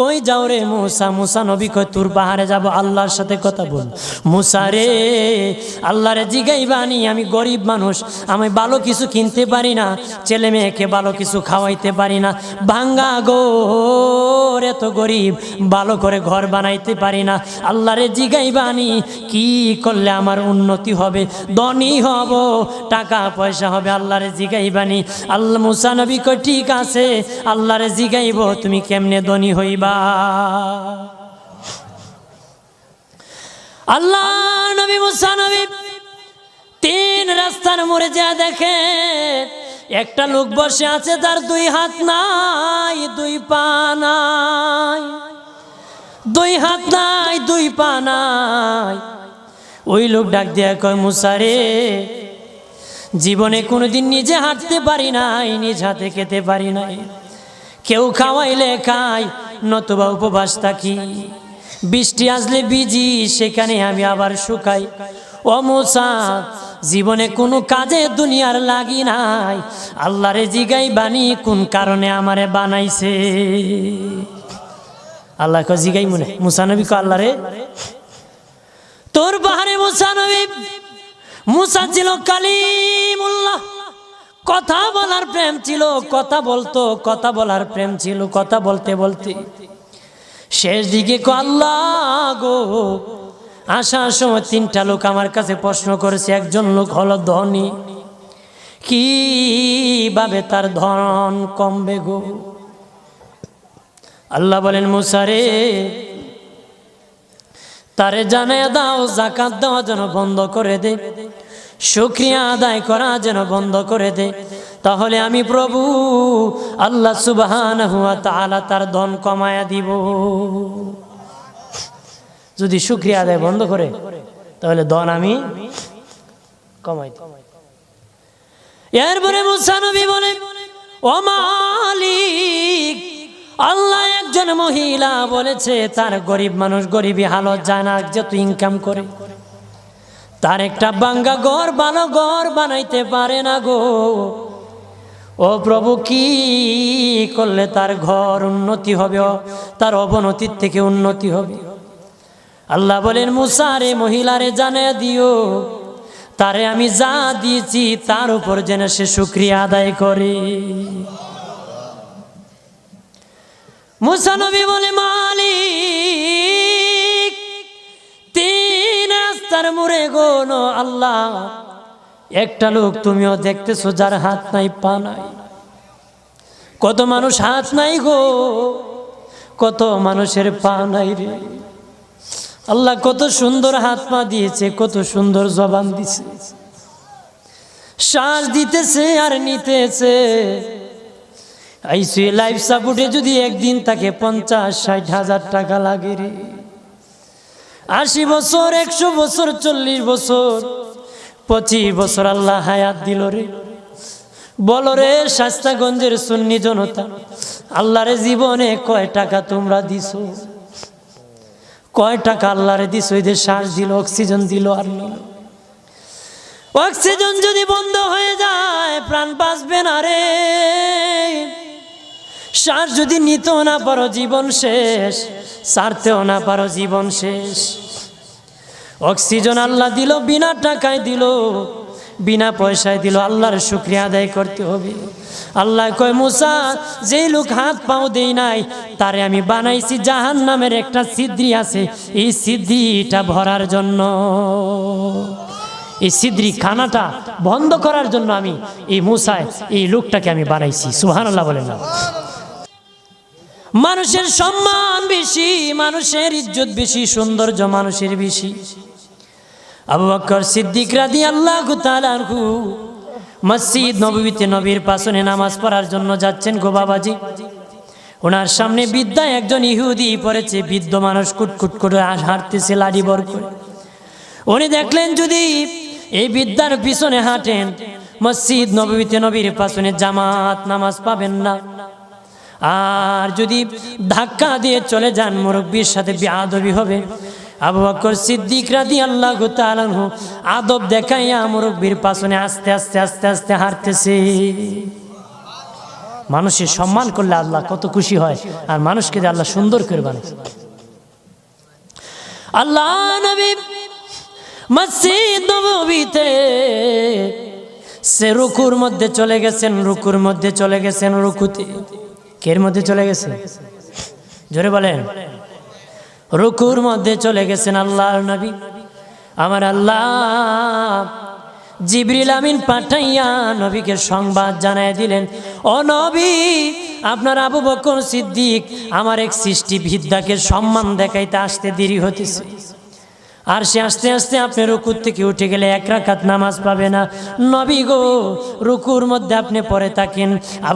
কই যাও রে মুসা? মুসা নবী কয় তোর পাহাড়ে যাব, আল্লাহর সাথে কথা বল। মুসা রে, আল্লাহরে জিগাইবানি আমি গরিব মানুষ, আমি ভালো কিছু কিনতে পারি না, ছেলে মেয়েকে ভালো কিছু খাওয়াইতে পারি না। ভাঙ্গা গোর এত গরিব, ভালো করে ঘর বানাইতে পারি না। আল্লাহরে জিগাইবানি কি করলে আমার উন্নতি হবে? ধনী হব, টাকা পয়সা হবে, আল্লাহরে জিগাইবানি আল্লাহ মুসা নবী কয় ঠিক আছে, আল্লাহরে জিগাইব, তুমি কেমনে ধনী হইবা? আল্লাহ তিন রাস্তার মোড়ে যা দেখে, একটা লোক বসে আছে, তার দুই হাত নাই, দুই পা নাই। দুই হাত নাই, দুই পা নাই। ওই লোক ডাক দিয়া কয় মুসারে জীবনে কোনোদিন নিজে হাঁটতে পারি নাই, নিজ হাতে খেতে পারি নাই। কেউ খাওয়াইলে খাই নতুবা উপবাস থাকি। বৃষ্টি আসলে বিজি সেখানে আমি আবার শুকাই। ও জীবনে কোনো কাজে দুনিয়ার লাগি নাই। আল্লাহরে জিগাই বানি কোন কারণে আমারে বানাইছে? আল্লাহ ক জিগাই মনে মুসানবী ক আল্লাহরে তোর বাহারে মুসানবী মুসা ছিল কালিমুল্লাহ। কথা বলার প্রেম ছিল, কথা বলতো, কথা বলার প্রেম ছিল, কথা বলতে বলতে। শেষ দিকে গো, আসার সময় তিনটা লোক আমার কাছে প্রশ্ন করেছে, একজন লোক হলো ধনী। কীভাবে তার ধন কমবে গো? আল্লাহ বলেন মুসারে তারে জানায় দাও, জাকাত দেওয়া যেন বন্ধ করে দে। শুক্রিয়া আদায় করা যেন বন্ধ করে দে। তাহলে আমি প্রভু আল্লাহ সুবাহান হুয়া তাআলা তার ধন কমায়া দিব। যদি শুক্রিয়া আদায় বন্ধ করে, তাহলে ধন আমি কমাই এরপরে মুসানবী বলে, ও মালিক, আল্লাহ একজন মহিলা বলেছে, তার গরিব মানুষ গরিবী হালত যায় না যত ইনকাম করে। তার একটা বাঙ্গা ঘর ভালো ঘর বানাইতে পারে না গো। ও প্রভু, কি করলে তার ঘর উন্নতি হবে? তার অবনতির থেকে উন্নতি হবে। আল্লাহ বলেন মুসারে মহিলারে জানে দিও। তারে আমি যা দিয়েছি, তার উপর যেন সে শুক্রিয়া আদায় করে। মুসানবী বলে, মালিক রাস্তার মুড়ে গোন আল্লাহ। একটা লোক তুমিও দেখতেছো যার হাত নাই, পা নাই। কত মানুষ হাত নাই গো, কত মানুষের পা নাই রে। আল্লাহ কত সুন্দর হাত পা দিয়েছে, কত সুন্দর জবান দিছে। শ্বাস দিতেছে আর নিতেছে। আইসি লাইফ সাপোর্টে যদি একদিন তাকে পঞ্চাশ, ষাট হাজার টাকা লাগে রে। আশি বছর, একশো বছর, চল্লিশ বছর, পঁচিশ বছর আল্লাহ হায়াত দিল রে। বলো রে, শাস্তাগঞ্জের সুন্নি জনতা, আল্লাহরে জীবনে কয় টাকা তোমরা দিছো? কয় টাকা আল্লাহরে দিছো? এদের শ্বাস দিল, অক্সিজেন দিল আর অক্সিজেন যদি বন্ধ হয়ে যায়, প্রাণ বাঁচবে না রে। শ্বাস যদি নিত না পারো জীবন শেষ। সারতেও না পারো জীবন শেষ। অক্সিজেন আল্লাহ দিল, বিনা টাকায় দিল, বিনা পয়সায় দিল, আল্লাহর শুক্রিয়া আদায় করতে হবে। আল্লাহ কয়, মুসা, যেই লোক হাত পাও দেই নাই, তারে আমি বানাইছি জাহান নামের একটা সিদ্রি আছে। এই সিদ্রিটা ভরার জন্য, এই সিদ্রি খানাটা বন্ধ করার জন্য আমি এই মুসায়, এই লোকটাকে আমি বানাইছি। সুহান আল্লাহ বলেন না। মানুষের সম্মান বেশি, মানুষের ইজ্জত বেশি, সৌন্দর্য মানুষের বেশি। আবু বকর সিদ্দিক রাদি আল্লাহ মসজিদ নবীতে নবীর পাশনে নামাজ পড়ার জন্য যাচ্ছেন গো বাবাজি। ওনার সামনে বিদ্যা একজন ইহুদি পড়েছে, বৃদ্ধ মানুষ কুটকুট করে হাঁটতেছে, লাড়ি বর করে। উনি দেখলেন যদি এই বিদ্যার পিছনে হাঁটেন, মসজিদ নবীতে নবীর পাশনে জামাত নামাজ পাবেন না। আর যদি ধাক্কা দিয়ে চলে যান মুরব্বীর সাথে বেআদবি হবে। আবু বকর সিদ্দিক রাদি আল্লাহ তাআলাহু আদব দেখাইয়া মুরব্বীর পাশনে আস্তে আস্তে আস্তে আস্তে হাঁটতেছে। মানুষের সম্মান করলে আল্লাহ কত খুশি হয়, আর মানুষকে যে আল্লাহ সুন্দর করে বানায়। আল্লাহ নবী মসজিদ নবীতে সে রুকুর মধ্যে চলে গেছেন, রুকুর মধ্যে চলে গেছেন রুকুতে। কের মধ্যে চলে গেছে? জোরে বলেন। রুকুর মধ্যে চলে গেছেন আল্লাহর নবী। আমার আল্লাহ জিবরিল আমিন পাঠাইয়া নবীকে সংবাদ জানাই দিলেন। ও নবী, আপনার আবু বকর সিদ্দিক আমার এক সৃষ্টি বিদ্যাকে সম্মান দেখাইতে আসতে দেরি হতেছে আর সে আস্তে আস্তে আপনি রুকুর থেকে উঠে গেলে এক রাকাত নামাজ পাবে না। নবী গো, রুকুর মধ্যে আপনি পরে থাকেন। আবু